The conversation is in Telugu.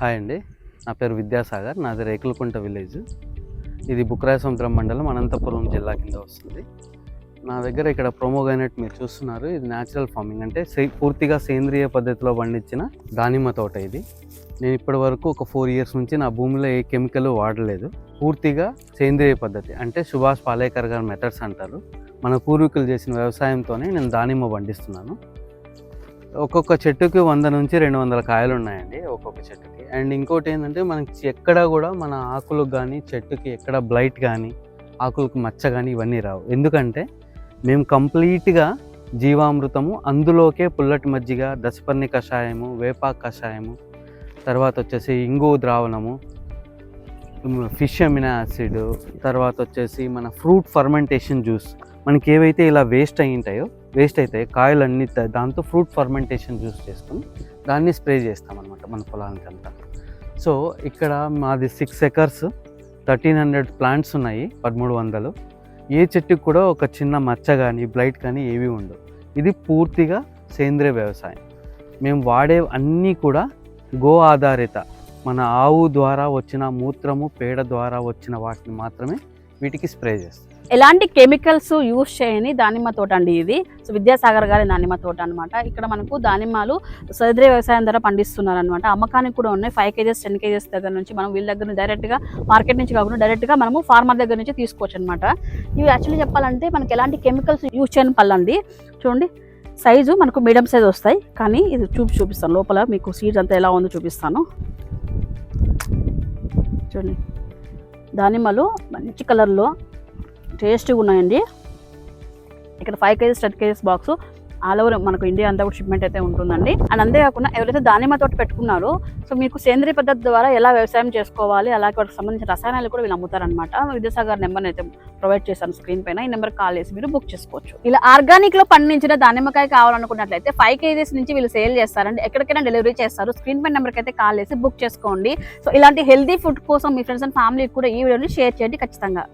హాయ్ అండి. నా పేరు విద్యాసాగర్ నాది రేకులకుంట విలేజ్. ఇది బుక్రాయ సముద్రం మండలం అనంతపురం జిల్లా కింద వస్తుంది. నా దగ్గర ఇక్కడ ప్రోమోగైనట్ మీరు చూస్తున్నారు. ఇది న్యాచురల్ ఫార్మింగ్ అంటే సే- పూర్తిగా సేంద్రియ పద్ధతిలో పండించిన దానిమ్మ తోట ఇది. నేను ఇప్పటి వరకు ఒక ఫోర్ ఇయర్స్ నుంచి నా భూమిలో ఏ కెమికల్ వాడలేదు. పూర్తిగా సేంద్రియ పద్ధతి అంటే సుభాష్ పాలేకర్ గారి మెథడ్స్ అంటారు. మన పూర్వీకులు చేసిన వ్యవసాయంతోనే నేను దానిమ్మ పండిస్తున్నాను. ఒక్కొక్క చెట్టుకి వంద నుంచి రెండు వందల కాయలు ఉన్నాయండి ఒక్కొక్క చెట్టుకి. అండ్ ఇంకోటి ఏంటంటే మనకి ఎక్కడ కూడా మన ఆకులకు కానీ చెట్టుకి ఎక్కడ బ్లైట్ కానీ ఆకులకు మచ్చ కానీ ఇవన్నీ రావు. ఎందుకంటే మేము కంప్లీట్గా జీవామృతము అందులోకే పుల్లటి మజ్జిగ దశపర్ణి కషాయము వేపా కషాయము తర్వాత వచ్చేసి ఇంగు ద్రావణము ఫిష్ అమినా యాసిడ్ తర్వాత వచ్చేసి మన ఫ్రూట్ ఫర్మెంటేషన్ జ్యూస్ మనకి ఏవైతే ఇలా వేస్ట్ అయ్యి ఉంటాయో వేస్ట్ అవుతాయి. కాయలు అన్ని దాంతో ఫ్రూట్ ఫర్మెంటేషన్ జ్యూస్ చేసుకుని దాన్ని స్ప్రే చేస్తామన్నమాట మన పొలానికి అంతా. సో ఇక్కడ మాది six acres thirteen hundred plants ఉన్నాయి పదమూడు వందలు. ఏ చెట్టుకి కూడా ఒక చిన్న మచ్చ కానీ బ్లైట్ కానీ ఏవి ఉండవు. ఇది పూర్తిగా సేంద్రియ వ్యవసాయం. మేము వాడే అన్నీ కూడా గో ఆధారిత. మన ఆవు ద్వారా వచ్చిన మూత్రము పేడ ద్వారా వచ్చిన వాటిని మాత్రమే వీటికి స్ప్రే చేస్తాం. ఎలాంటి కెమికల్స్ యూజ్ చేయని దానిమ్మ తోట అండి ఇది. సో విద్యాసాగర్ గారి దానిమ్మ తోట అనమాట ఇక్కడ మనకు దానిమ్మలు సేంద్రియ వ్యవసాయం ద్వారా పండిస్తున్నారు అనమాట అమ్మకానికి కూడా ఉన్నాయి. ఫైవ్ కేజెస్ టెన్ కేజెస్ దగ్గర నుంచి మనం వీళ్ళ దగ్గర నుంచి డైరెక్ట్గా మార్కెట్ నుంచి కాకుండా డైరెక్ట్గా మనము ఫార్మర్ దగ్గర నుంచి తీసుకోవచ్చు అనమాట ఇవి యాక్చువల్లీ చెప్పాలంటే మనకి ఎలాంటి కెమికల్స్ యూజ్ చేయని పళ్ళండి చూడండి సైజు మనకు మీడియం సైజ్ వస్తాయి. కానీ ఇది చూపి చూపిస్తాను. లోపల మీకు సీడ్స్ అంతా ఎలా ఉందో చూపిస్తాను. చూడండి. దానిమ్మలు మంచి కలర్లో టేస్ట్గా ఉన్నాయండి. ఇక్కడ five kgs ten kgs box all over మనకు ఇండియా అంతా కూడా షిప్మెంట్ అయితే ఉంటుందండి. అండ్ అంతేకాకుండా ఎవరైతే దానిమ్మ తోట పెట్టుకున్నారో సో మీకు సేంద్రియ పద్ధతి ద్వారా ఎలా వ్యవసాయం చేసుకోవాలి అలాగే వాటికి సంబంధించిన రసాయనాలు కూడా వీళ్ళు అమ్ముతారనమాట విద్యాసాగర్ నెంబర్ అయితే ప్రొవైడ్ చేశాను స్క్రీన్ పైన. ఈ నెంబర్ కాల్ చేసి మీరు బుక్ చేసుకోవచ్చు. ఇలా ఆర్గానిక్లో పండించిన దానిమ్మకాయ కావాలనుకున్నట్లయితే ఫైవ్ కేజీస్ నుంచి వీళ్ళు సేల్ చేస్తారండి. ఎక్కడికైనా డెలివరీ చేస్తారు. స్క్రీన్ పైన నెంబర్కి అయితే కాల్ చేసి బుక్ చేసుకోండి. సో ఇలాంటి హెల్తీ ఫుడ్ కోసం మీ ఫ్రెండ్స్ అండ్ ఫ్యామిలీకి కూడా ఈ వీడియోని షేర్ చేయండి ఖచ్చితంగా.